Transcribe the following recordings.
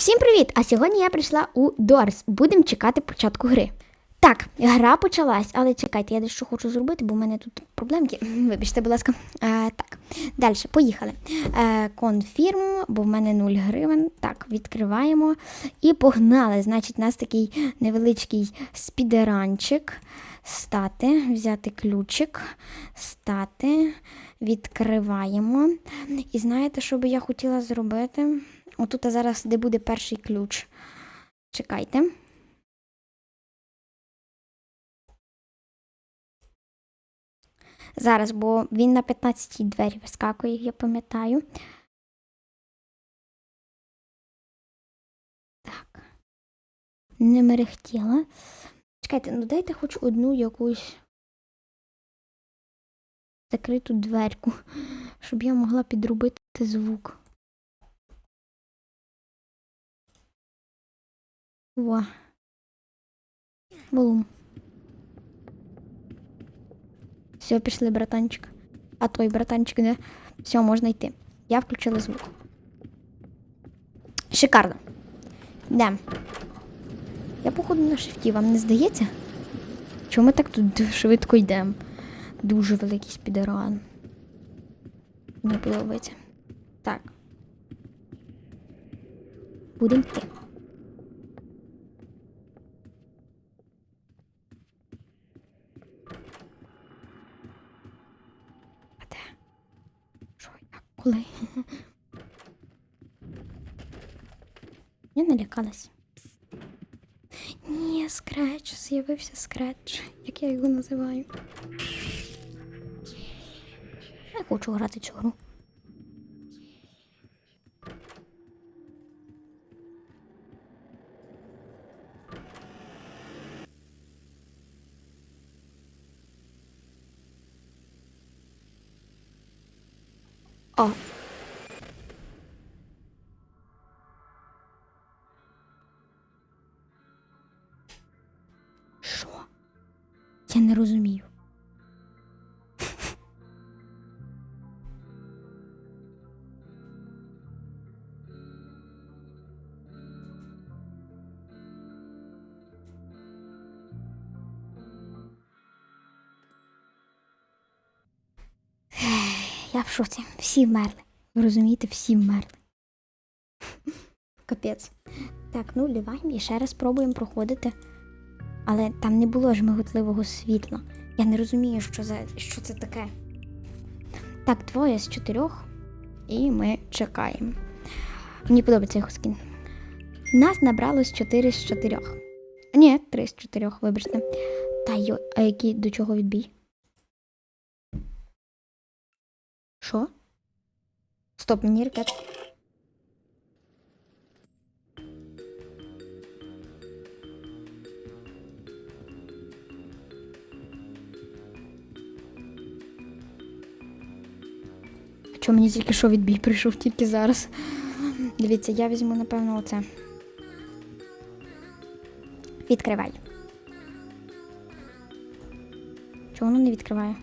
Всім привіт! А сьогодні я прийшла у Дорс. Будемо чекати початку гри. Так, гра почалась, але чекайте, я дещо хочу зробити, бо в мене тут проблемки. Вибачте, будь ласка. Е, так, далі, поїхали. Е, конфірм, бо в мене 0 гривень. Так, відкриваємо. І погнали. Значить, у нас такий невеличкий спідеранчик. Стати, взяти ключик, стати, відкриваємо. І знаєте, що би я хотіла зробити? Отут зараз де буде перший ключ. Чекайте. Зараз, бо він на 15-й двері вискакує, я пам'ятаю. Так. Не мерехтіла. Чекайте, ну дайте хоч одну якусь закриту дверку, щоб я могла підробити звук. Во. Волум. Все, пішли, братанчик. А той братанчик не. Все, можна йти. Я включила звук. Шикарно. Йдем. Я, походу, на шифті, вам не здається? Чому ми так тут швидко йдемо? Дуже великий спідеран. Мені подобається. Так. Будемо йти. А де? Що, як. Я налякалась. Ні, скретч, з'явився скретч, як я його називаю. Я хочу грати цю гру. Не розумію. Я в шоці. Всі вмерли. Ви розумієте, всі вмерли. Капець. Так, ну ліваємо і ще раз пробуємо проходити. Але там не було ж миготливого світла. Я не розумію, що, за, що це таке. Так, двоє з чотирьох. І ми чекаємо. Мені подобається його скін. Нас набралось 4 з 4. Ні, 3 з 4, вибачте. Та йо, а який до чого відбій? Що? Стоп, мені ракет. Чому мені тільки що відбій прийшов тільки зараз? Дивіться, я візьму, напевно, оце. Відкривай. Чому воно не відкриває?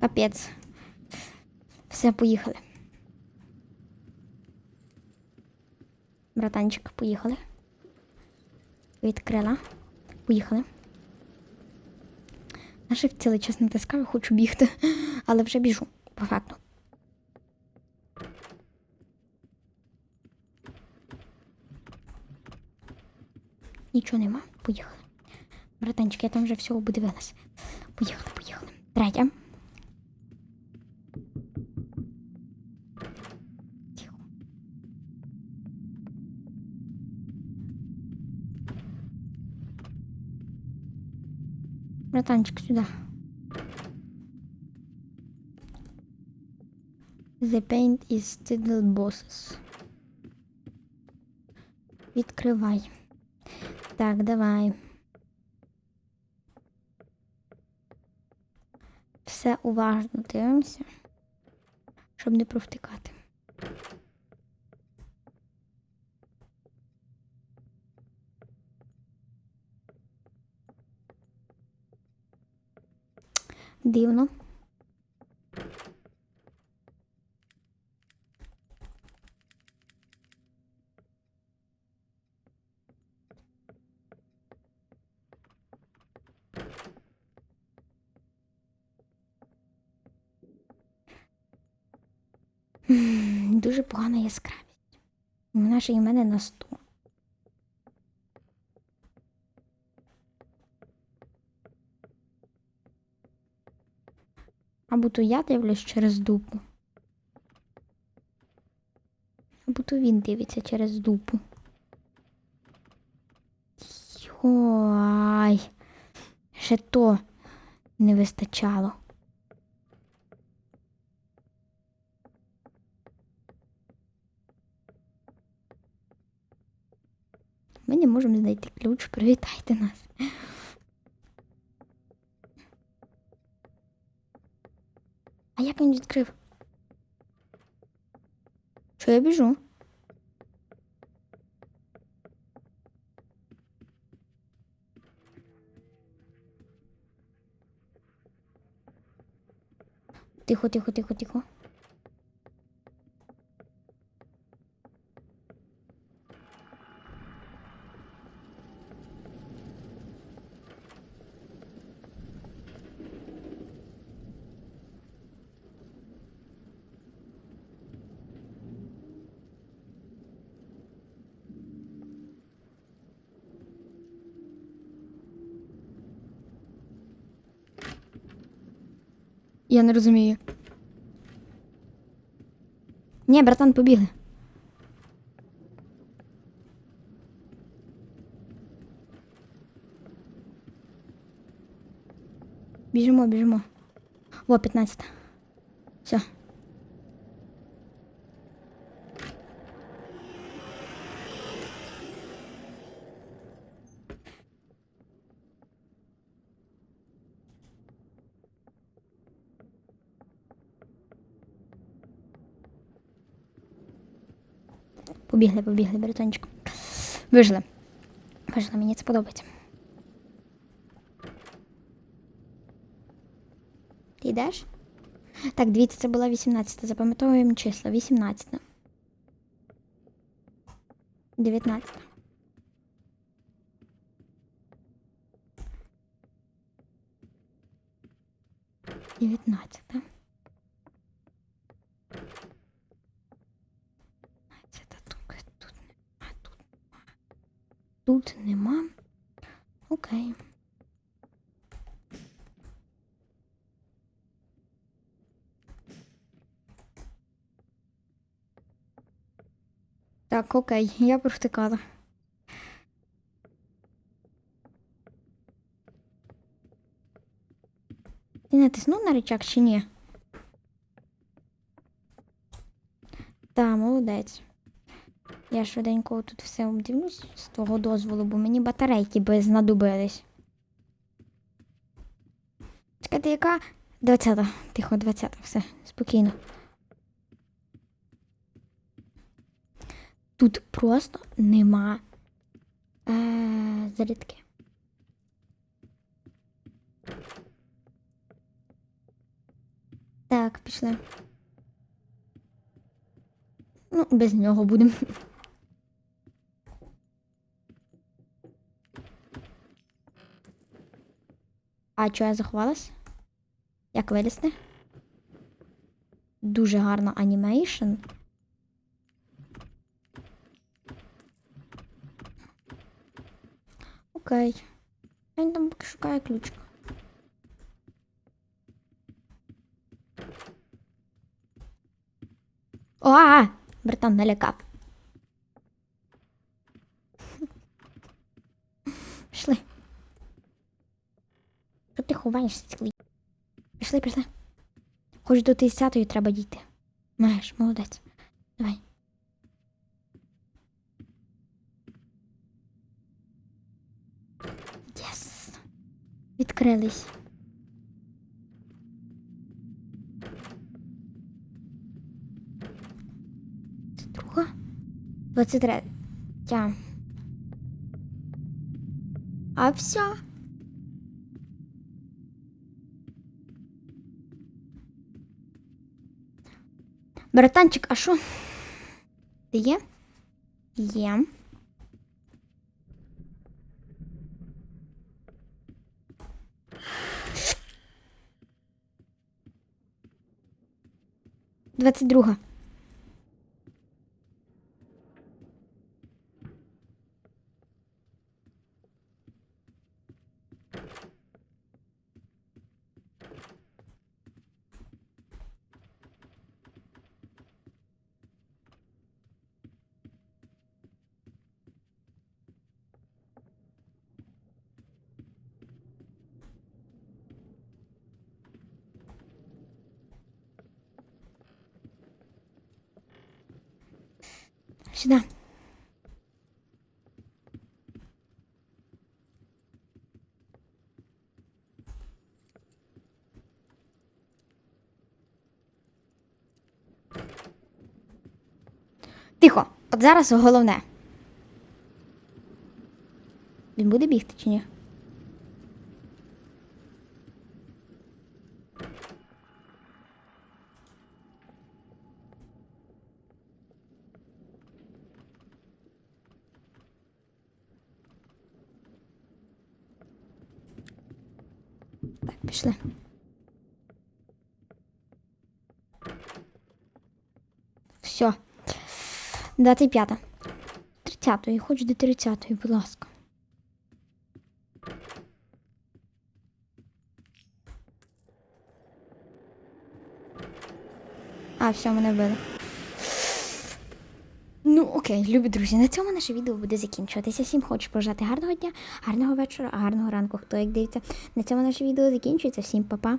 Капець. Все, поїхали. Братанчик, поїхали. Відкрила. Поїхали. На shift цілий час натискаю, хочу бігти, але вже біжу, по факту. Нічого нема. Поїхали. Братанчик, я там вже всього подивилась. Поїхали, поїхали. Третя. Братанчик, сюда. The paint is still bosses. Відкривай. Так, давай. Все уважно дивимося, щоб не провтикати. Дивно. Дуже погана яскравість. Вона ж і мене на 100. Або то я дивлюсь через дупу. Або то він дивиться через дупу. Йой. Ще то не вистачало. Ми не можемо знайти ключ. Привітайте нас. А як він відкрив? Що я біжу? Тихо, тихо, тихо, тихо. Я не розумію. Ні, братан, побігли. Біжимо, біжимо. О, 15. Все. Побігли, побігли, братанчик. Вижили. Вижили, мені це подобається. Ти йдеш? Так, дивіться, це була 18. Запам'ятовуємо числа. 18. 19. Дев'ятнадцята. Тут нема. Окей. Так, окей, я провтикала. Ти натиснув на рычаг чи ні? Та, молодець. Я швиденько тут все обдивлюсь з твого дозволу, бо мені батарейки би знадобились. Чекайте, яка? 20. Тихо, 20. Все, спокійно. Тут просто нема е, зарядки. Так, пішли. Ну, без нього будемо. А чого я заховалась? Як вилізти? Дуже гарна анімейшн. Окей. Він там поки шукає ключик. О, братан, налякав. Пішли. Що ти ховаєшся цілий? Пішли, пішли. Хоч до 10-ї треба дійти. Маєш, молодець. Давай. Єс. Відкрились. Це друга? 23. Тя. А все. Братанчик, а що? Ти є? Є. Двадцять друга. Сюда. Тихо, от зараз головне. Він буде бігти чи ні? Так, пішли. Все. 25. 30-ї, хоч до 30-ї, будь ласка. А, все, мене вбили. Окей, любі друзі, на цьому наше відео буде закінчуватися. Всім хочу пожати гарного дня, гарного вечора, гарного ранку. Хто як дивиться. На цьому наше відео закінчується. Всім па-па.